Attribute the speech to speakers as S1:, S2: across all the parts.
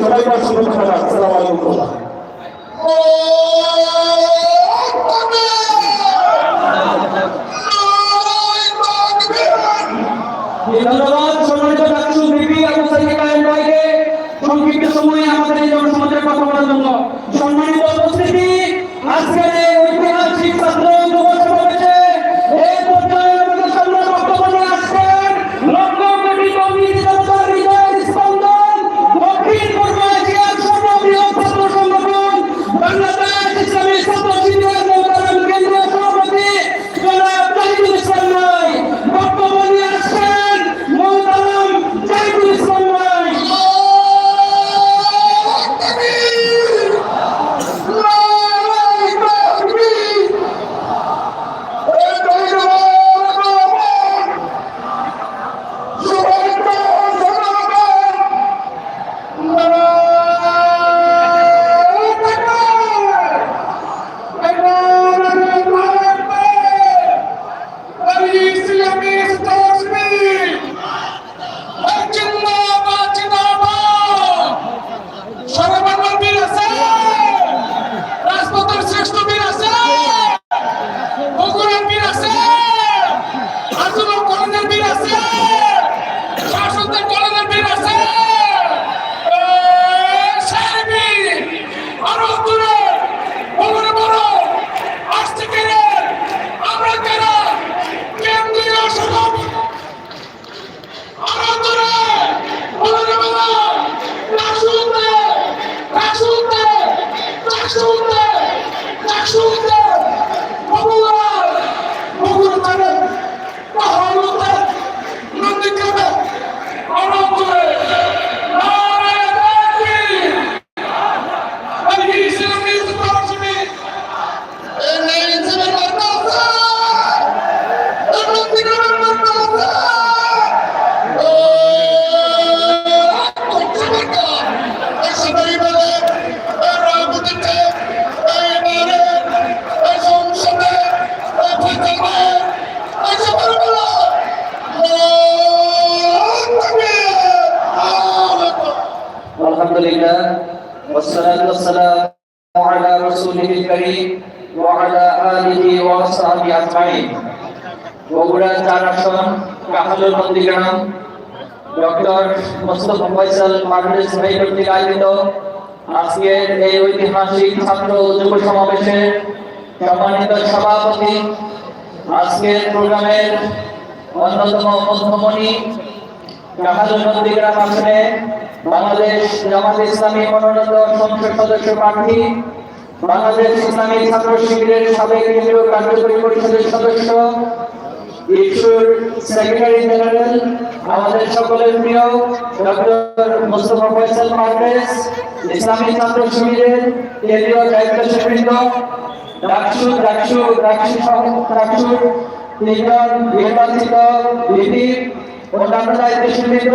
S1: সবাইকে অসংখ্য ধন্যবাদ আসসালামু আলাইকুম।
S2: ধন্যবাদ। الحمد لله والصلاة والسلام على رسوله الكريم وعلى آله وصحبه أجمعين বগুড়া চার আসন কাহালুর নন্দীগ্রাম ডক্টর মোস্তফা ফয়সাল মাদ্রাস ভাই কর্তৃক আয়োজিত আজকের এই ঐতিহাসিক ছাত্র যুব সমাবেশে সম্মানিত সভাপতি আজকের প্রোগ্রামের অন্যতম মধ্যমণি কাহালুর নন্দীগ্রাম আসনে বাংলাদেশ জামাত ইসলামী মনোনীত সংসদ সদস্য প্রার্থী, বাংলাদেশ ইসলামী ছাত্র শিবিরের সাবেক কেন্দ্রীয় কার্যকরী পরিষদের সদস্য সেক্রেটারি জেনারেল, আমাদের সকলের প্রিয় ডক্টর মোস্তফা ফয়সাল পারভেজ ইসলামী ছাত্র শিবিরের কেন্দ্রীয় দায়িত্বশীলবৃন্দ, ডাকসু ডাকসু ডাকসু ডাকসু নির্বাচিত ভিপি অন্যান্য দায়িত্বশীলবৃন্দ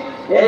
S2: এই